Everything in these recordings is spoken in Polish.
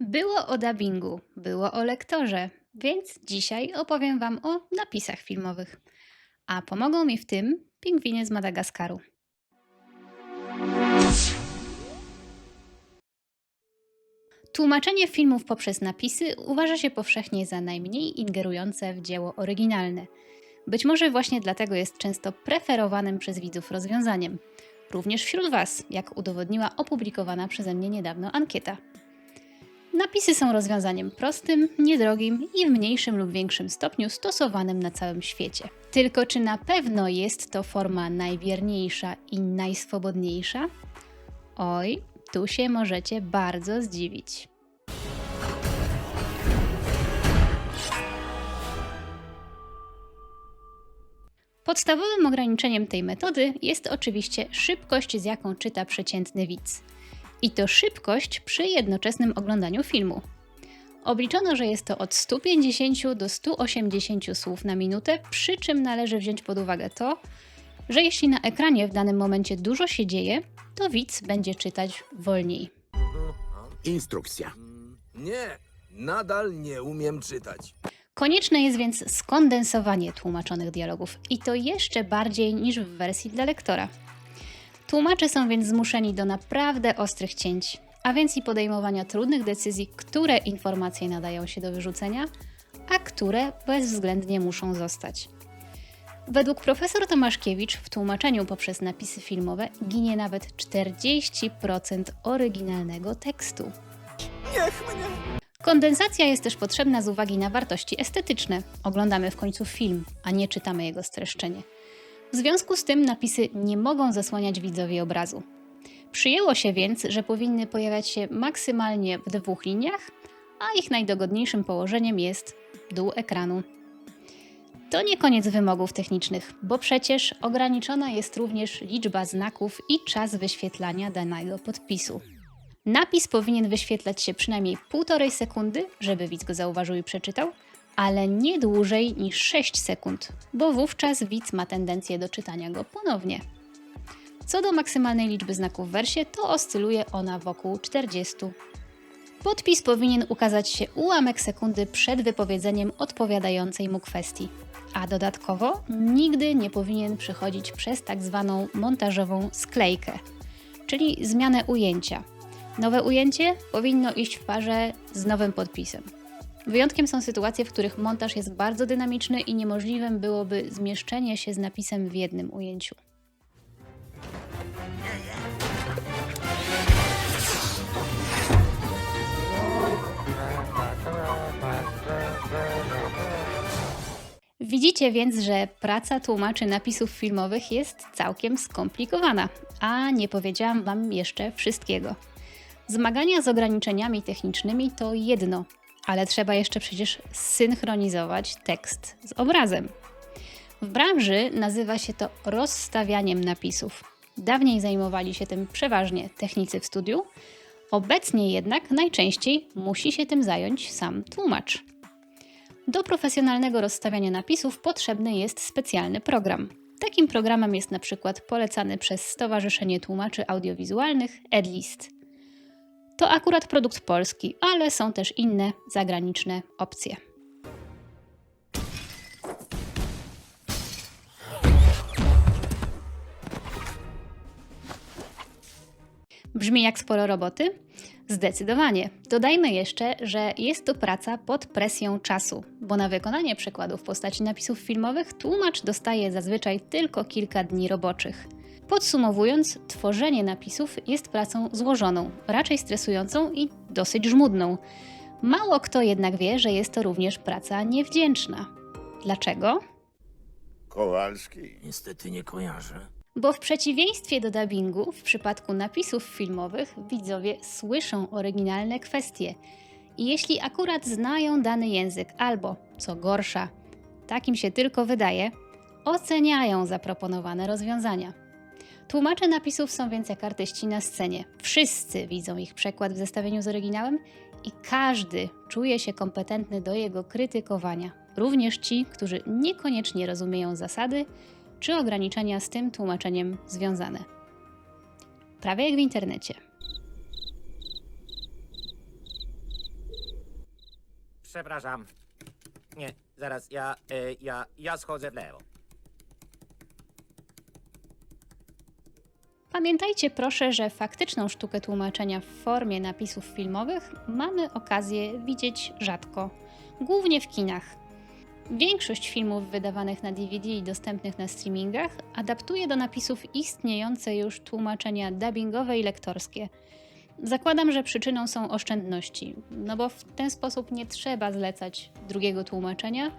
Było o dubbingu, było o lektorze, więc dzisiaj opowiem Wam o napisach filmowych. A pomogą mi w tym pingwiny z Madagaskaru. Tłumaczenie filmów poprzez napisy uważa się powszechnie za najmniej ingerujące w dzieło oryginalne. Być może właśnie dlatego jest często preferowanym przez widzów rozwiązaniem. Również wśród Was, jak udowodniła opublikowana przeze mnie niedawno ankieta. Napisy są rozwiązaniem prostym, niedrogim i w mniejszym lub większym stopniu stosowanym na całym świecie. Tylko czy na pewno jest to forma najwierniejsza i najswobodniejsza? Oj, tu się możecie bardzo zdziwić. Podstawowym ograniczeniem tej metody jest oczywiście szybkość, z jaką czyta przeciętny widz. I to szybkość przy jednoczesnym oglądaniu filmu. Obliczono, że jest to od 150 do 180 słów na minutę, przy czym należy wziąć pod uwagę to, że jeśli na ekranie w danym momencie dużo się dzieje, to widz będzie czytać wolniej. Instrukcja. Nie, nadal nie umiem czytać. Konieczne jest więc skondensowanie tłumaczonych dialogów i to jeszcze bardziej niż w wersji dla lektora. Tłumacze są więc zmuszeni do naprawdę ostrych cięć, a więc i podejmowania trudnych decyzji, które informacje nadają się do wyrzucenia, a które bezwzględnie muszą zostać. Według profesor Tomaszkiewicz w tłumaczeniu poprzez napisy filmowe ginie nawet 40% oryginalnego tekstu. Niech mnie! Kondensacja jest też potrzebna z uwagi na wartości estetyczne. Oglądamy w końcu film, a nie czytamy jego streszczenie. W związku z tym napisy nie mogą zasłaniać widzowi obrazu. Przyjęło się więc, że powinny pojawiać się maksymalnie w dwóch liniach, a ich najdogodniejszym położeniem jest dół ekranu. To nie koniec wymogów technicznych, bo przecież ograniczona jest również liczba znaków i czas wyświetlania danego podpisu. Napis powinien wyświetlać się przynajmniej półtorej sekundy, żeby widz go zauważył i przeczytał, ale nie dłużej niż 6 sekund, bo wówczas widz ma tendencję do czytania go ponownie. Co do maksymalnej liczby znaków w wersie, to oscyluje ona wokół 40. Podpis powinien ukazać się ułamek sekundy przed wypowiedzeniem odpowiadającej mu kwestii, a dodatkowo nigdy nie powinien przychodzić przez tak zwaną montażową sklejkę, czyli zmianę ujęcia. Nowe ujęcie powinno iść w parze z nowym podpisem. Wyjątkiem są sytuacje, w których montaż jest bardzo dynamiczny i niemożliwym byłoby zmieszczenie się z napisem w jednym ujęciu. Widzicie więc, że praca tłumaczy napisów filmowych jest całkiem skomplikowana, a nie powiedziałam Wam jeszcze wszystkiego. Zmagania z ograniczeniami technicznymi to jedno, ale trzeba jeszcze przecież synchronizować tekst z obrazem. W branży nazywa się to rozstawianiem napisów. Dawniej zajmowali się tym przeważnie technicy w studiu, obecnie jednak najczęściej musi się tym zająć sam tłumacz. Do profesjonalnego rozstawiania napisów potrzebny jest specjalny program. Takim programem jest na przykład polecany przez Stowarzyszenie Tłumaczy Audiowizualnych Edlist. To akurat produkt polski, ale są też inne zagraniczne opcje. Brzmi jak sporo roboty? Zdecydowanie. Dodajmy jeszcze, że jest to praca pod presją czasu, bo na wykonanie przekładu w postaci napisów filmowych tłumacz dostaje zazwyczaj tylko kilka dni roboczych. Podsumowując, tworzenie napisów jest pracą złożoną, raczej stresującą i dosyć żmudną. Mało kto jednak wie, że jest to również praca niewdzięczna. Dlaczego? Kowalski. Niestety nie kojarzę. Bo w przeciwieństwie do dubbingu, w przypadku napisów filmowych widzowie słyszą oryginalne kwestie. I jeśli akurat znają dany język, albo, co gorsza, takim się tylko wydaje, oceniają zaproponowane rozwiązania. Tłumacze napisów są więc jak artyści na scenie. Wszyscy widzą ich przekład w zestawieniu z oryginałem i każdy czuje się kompetentny do jego krytykowania. Również ci, którzy niekoniecznie rozumieją zasady czy ograniczenia z tym tłumaczeniem związane. Prawie jak w internecie. przepraszam. Nie, zaraz, ja, e, ja, ja schodzę w lewo. Pamiętajcie proszę, że faktyczną sztukę tłumaczenia w formie napisów filmowych mamy okazję widzieć rzadko, głównie w kinach. Większość filmów wydawanych na DVD i dostępnych na streamingach adaptuje do napisów istniejące już tłumaczenia dubbingowe i lektorskie. Zakładam, że przyczyną są oszczędności, no bo w ten sposób nie trzeba zlecać drugiego tłumaczenia,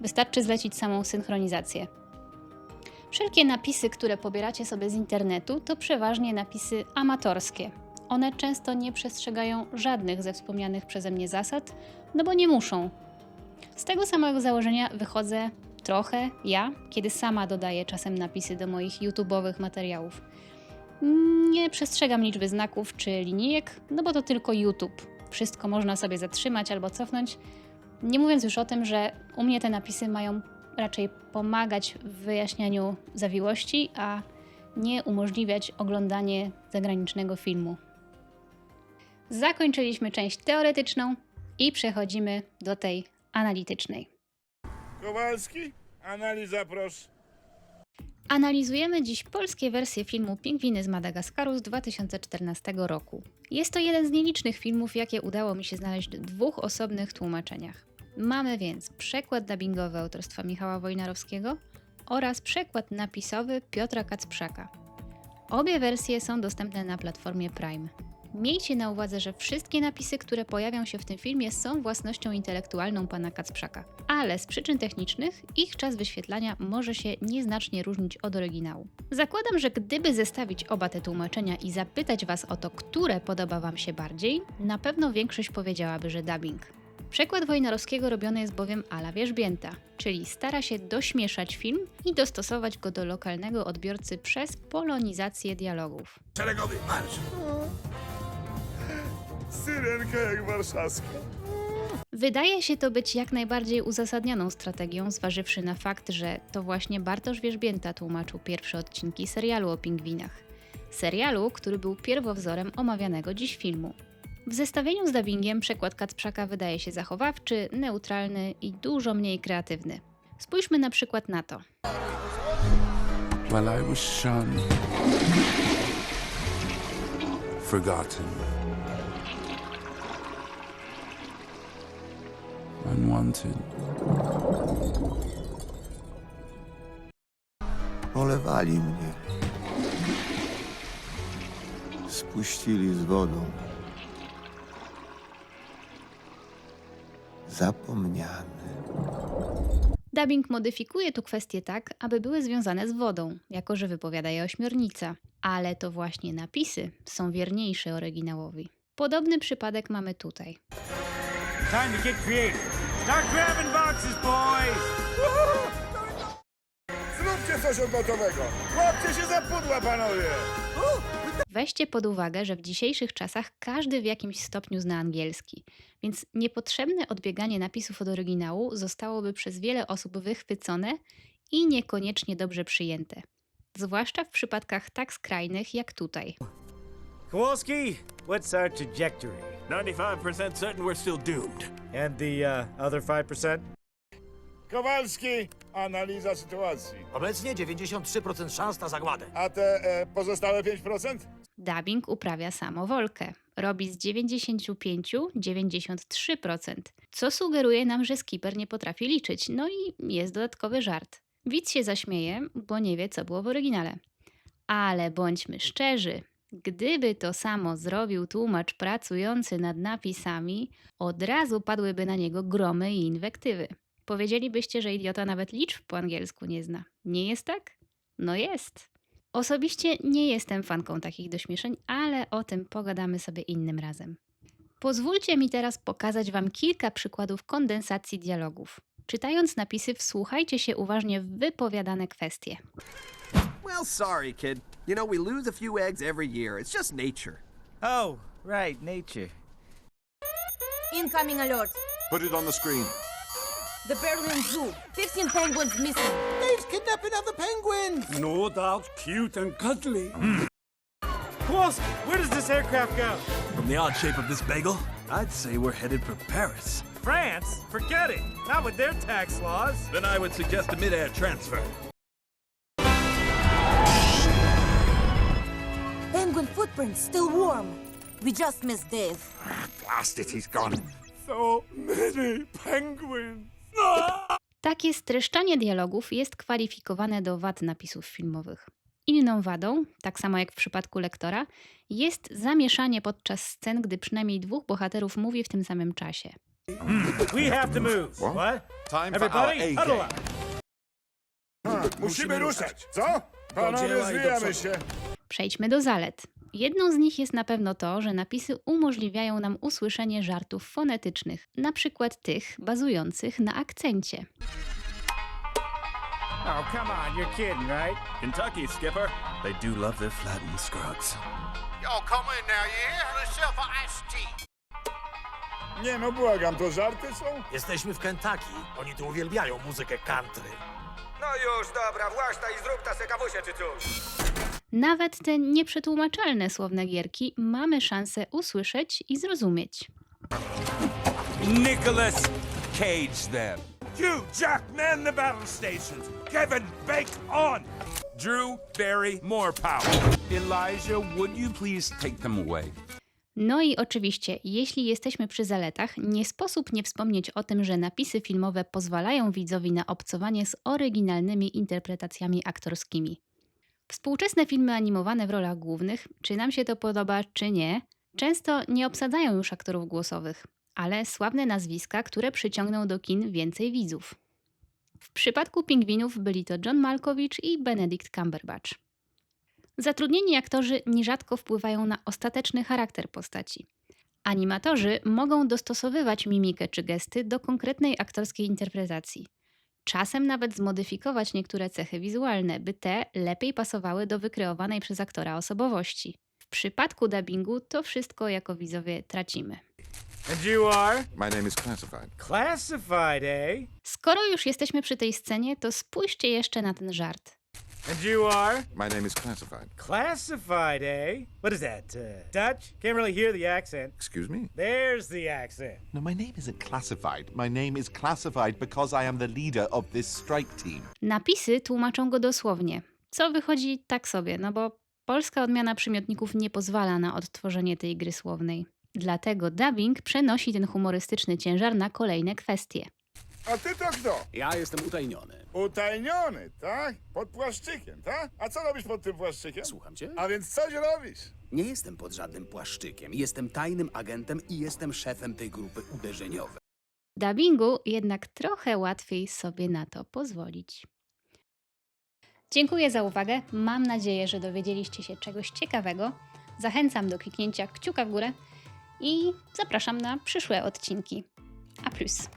wystarczy zlecić samą synchronizację. Wszelkie napisy, które pobieracie sobie z internetu, to przeważnie napisy amatorskie. One często nie przestrzegają żadnych ze wspomnianych przeze mnie zasad, no bo nie muszą. Z tego samego założenia wychodzę trochę ja, kiedy sama dodaję czasem napisy do moich YouTube'owych materiałów. Nie przestrzegam liczby znaków czy linijek, no bo to tylko YouTube. Wszystko można sobie zatrzymać albo cofnąć. Nie mówiąc już o tym, że u mnie te napisy mają raczej pomagać w wyjaśnianiu zawiłości, a nie umożliwiać oglądanie zagranicznego filmu. Zakończyliśmy część teoretyczną i przechodzimy do tej analitycznej. Kowalski? Analiza proszę. Analizujemy dziś polskie wersje filmu Pingwiny z Madagaskaru z 2014 roku. Jest to jeden z nielicznych filmów, jakie udało mi się znaleźć w dwóch osobnych tłumaczeniach. Mamy więc przekład dubbingowy autorstwa Michała Wojnarowskiego oraz przekład napisowy Piotra Kacprzaka. Obie wersje są dostępne na platformie Prime. Miejcie na uwadze, że wszystkie napisy, które pojawią się w tym filmie, są własnością intelektualną pana Kacprzaka, ale z przyczyn technicznych ich czas wyświetlania może się nieznacznie różnić od oryginału. Zakładam, że gdyby zestawić oba te tłumaczenia i zapytać Was o to, które podoba Wam się bardziej, na pewno większość powiedziałaby, że dubbing. Przekład Wojnarowskiego robiony jest bowiem ala wierzbięta, czyli stara się dośmieszać film i dostosować go do lokalnego odbiorcy przez polonizację dialogów. Szeregowy, marsz! Syrenka jak warszawska. Wydaje się to być jak najbardziej uzasadnioną strategią, zważywszy na fakt, że to właśnie Bartosz Wierzbięta tłumaczył pierwsze odcinki serialu o pingwinach. Serialu, który był pierwowzorem omawianego dziś filmu. W zestawieniu z dubbingiem przekład Kacprzaka wydaje się zachowawczy, neutralny i dużo mniej kreatywny. Spójrzmy na przykład na to. While I was shunned, forgotten, unwanted. Polewali mnie. Spuścili z wodą. Zapomniany. Dubbing modyfikuje tu kwestie tak, aby były związane z wodą, jako że wypowiada je ośmiornica. Ale to właśnie napisy są wierniejsze oryginałowi. Podobny przypadek mamy tutaj. Time to get creative. Start grabbing boxes, boys! Zróbcie coś odlotowego. Łapcie się za pudła, panowie! Weźcie pod uwagę, że w dzisiejszych czasach każdy w jakimś stopniu zna angielski, więc niepotrzebne odbieganie napisów od oryginału zostałoby przez wiele osób wychwycone i niekoniecznie dobrze przyjęte. Zwłaszcza w przypadkach tak skrajnych jak tutaj. Kowalski, what's our trajectory? 95% certain we're still doomed. And the uh, other 5%? Kowalski, analiza sytuacji. Obecnie 93% szans na zagładę. A te e, pozostałe 5%? Dubbing uprawia samowolkę. Robi z 95 93%, co sugeruje nam, że skipper nie potrafi liczyć. No i jest dodatkowy żart. Widz się zaśmieje, bo nie wie, co było w oryginale. Ale bądźmy szczerzy, gdyby to samo zrobił tłumacz pracujący nad napisami, od razu padłyby na niego gromy i inwektywy. Powiedzielibyście, że idiota nawet liczb po angielsku nie zna. Nie jest tak? No jest. Osobiście nie jestem fanką takich dośmieszeń, ale o tym pogadamy sobie innym razem. Pozwólcie mi teraz pokazać Wam kilka przykładów kondensacji dialogów. Czytając napisy, wsłuchajcie się uważnie w wypowiadane kwestie. Well, sorry, kid. You know, we lose a few eggs every year. It's just nature. Oh, right, nature. Incoming alert. Put it on the screen. The Berlin Zoo. 15 penguins missing. Dave's kidnapping other penguins! No doubt cute and cuddly. Hmm. Kowalski, where does this aircraft go? From the odd shape of this bagel, I'd say we're headed for Paris. France? Forget it. Not with their tax laws. Then I would suggest a mid-air transfer. Penguin footprints still warm. We just missed Dave. Blast it, he's gone. So many penguins. Takie streszczanie dialogów jest kwalifikowane do wad napisów filmowych. Inną wadą, tak samo jak w przypadku lektora, jest zamieszanie podczas scen, gdy przynajmniej dwóch bohaterów mówi w tym samym czasie. We have to move. What? Time Everybody, huddle up. Musimy ruszać, co? Panowie, zwijamy się. Przejdźmy do zalet. Jedną z nich jest na pewno to, że napisy umożliwiają nam usłyszenie żartów fonetycznych, na przykład tych bazujących na akcencie. Oh, come on. You're kidding, right? Kentucky, Skipper. They do love their flattened scrugs. Yo, come in now, you hear? Yourself a iced tea. Nie no, błagam, to żarty są? Jesteśmy w Kentucky. Oni tu uwielbiają muzykę country. No już, dobra, właśnie i zrób ta sekawusie czy coś. Nawet te nieprzetłumaczalne słowne gierki mamy szansę usłyszeć i zrozumieć. Nicholas Cage, them. You, Jack, man the battle stations. Kevin, bake on. Drew, Barry, more power. Elijah, would you please take them away? No i oczywiście, jeśli jesteśmy przy zaletach, nie sposób nie wspomnieć o tym, że napisy filmowe pozwalają widzowi na obcowanie z oryginalnymi interpretacjami aktorskimi. Współczesne filmy animowane w rolach głównych, czy nam się to podoba, czy nie, często nie obsadzają już aktorów głosowych, ale sławne nazwiska, które przyciągną do kin więcej widzów. W przypadku pingwinów byli to John Malkovich i Benedict Cumberbatch. Zatrudnieni aktorzy nierzadko wpływają na ostateczny charakter postaci. Animatorzy mogą dostosowywać mimikę czy gesty do konkretnej aktorskiej interpretacji. Czasem nawet zmodyfikować niektóre cechy wizualne, by te lepiej pasowały do wykreowanej przez aktora osobowości. W przypadku dubbingu to wszystko jako widzowie tracimy. And you are? My name is classified. Classified, eh? Skoro już jesteśmy przy tej scenie, to spójrzcie jeszcze na ten żart. And you are? My name is classified. Classified, eh? What is that? Uh, Dutch? Can't really hear the accent. Excuse me? There's the accent. No, my name isn't classified. My name is classified because I am the leader of this strike team. Napisy tłumaczą go dosłownie, co wychodzi tak sobie, no bo polska odmiana przymiotników nie pozwala na odtworzenie tej gry słownej. Dlatego dubbing przenosi ten humorystyczny ciężar na kolejne kwestie. A ty to kto? Ja jestem utajniony. Utajniony, tak? Pod płaszczykiem, tak? A co robisz pod tym płaszczykiem? Słucham cię? A więc coś robisz? Nie jestem pod żadnym płaszczykiem. Jestem tajnym agentem i jestem szefem tej grupy uderzeniowej. W dubbingu jednak trochę łatwiej sobie na to pozwolić. Dziękuję za uwagę. Mam nadzieję, że dowiedzieliście się czegoś ciekawego. Zachęcam do kliknięcia kciuka w górę i zapraszam na przyszłe odcinki. A plus.